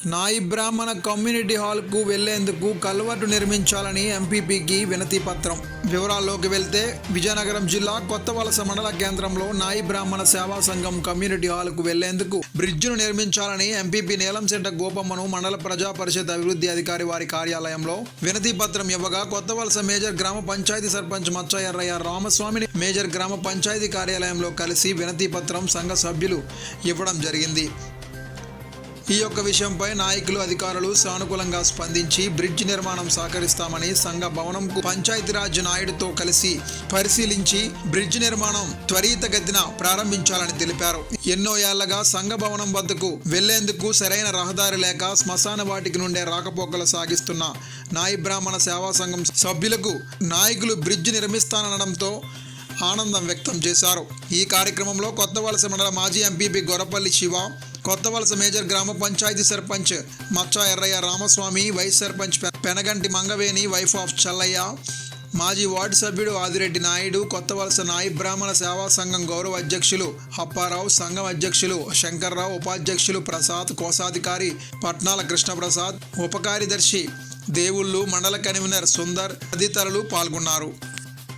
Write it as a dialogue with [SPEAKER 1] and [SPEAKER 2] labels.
[SPEAKER 1] Nayi Brahmana community హాల్కు వెళ్ళేందుకు culvert నిర్మించాలని ఎంపీపీకి వినతి పత్రం. వివరాల్లోకి వెళ్తే విజయనగరం జిల్లా కొత్త వలస మండల కేంద్రంలో నాయి బ్రాహ్మణ సేవా సంఘం కమ్యూనిటీ హాల్కు వెళ్ళేందుకు బ్రిడ్జ్ను నిర్మించాలని ఎంపీపీ నీలంశెట్ట గోపమ్మను మండల ప్రజా పరిషత్ అభివృద్ధి అధికారి వారి కార్యాలయంలో వినతి పత్రం ఇవ్వగా కొత్త వలస మేజర్ గ్రామ పంచాయతీ సర్పంచ్ మచ్చ ఎర్రయ్య రామస్వామిని మేజర్ గ్రామ పంచాయతీ కార్యాలయంలో కలిసి వినతి పత్రం సంఘ సభ్యులు ఇవ్వడం జరిగింది. ఈ యొక్క విషయంపై నాయకులు అధికారులు సానుకూలంగా స్పందించి బ్రిడ్జ్ నిర్మాణం సహకరిస్తామని సంఘ భవనంకు పంచాయతీరాజ్ నాయుడుతో కలిసి పరిశీలించి బ్రిడ్జ్ నిర్మాణం త్వరితగతిన ప్రారంభించాలని తెలిపారు. ఎన్నో ఏళ్ళగా సంఘ భవనం వద్దకు వెళ్ళేందుకు సరైన రహదారి లేక శ్మశాన వాటికి నుండే రాకపోకలు సాగిస్తున్న నాయి బ్రాహ్మణ సేవా సంఘం సభ్యులకు నాయకులు బ్రిడ్జ్ నిర్మిస్తానడంతో ఆనందం వ్యక్తం చేశారు. ఈ కార్యక్రమంలో కొత్త వలస మండల మాజీ ఎంపీపీ గొరపల్లి శివ కొత్త వలస మేజర్ గ్రామ panchayat sarpanch Maccha Errayya Ramaswamy vice sarpanch Penaganti Mangaveni wife of Challayya మాజీ వార్డు సభ్యుడు ఆదిరెడ్డి నాయుడు కొత్త వలస నాయి బ్రాహ్మణ సేవా సంఘం గౌరవ అధ్యక్షులు అప్పారావు సంఘం అధ్యక్షులు శంకర్రావు ఉపాధ్యక్షులు ప్రసాద్ కోశాధికారి పట్నాల కృష్ణప్రసాద్ ఉపకార్యదర్శి దేవుళ్ళు మండల కన్వీనర్ సుందర్ తదితరులు పాల్గొన్నారు.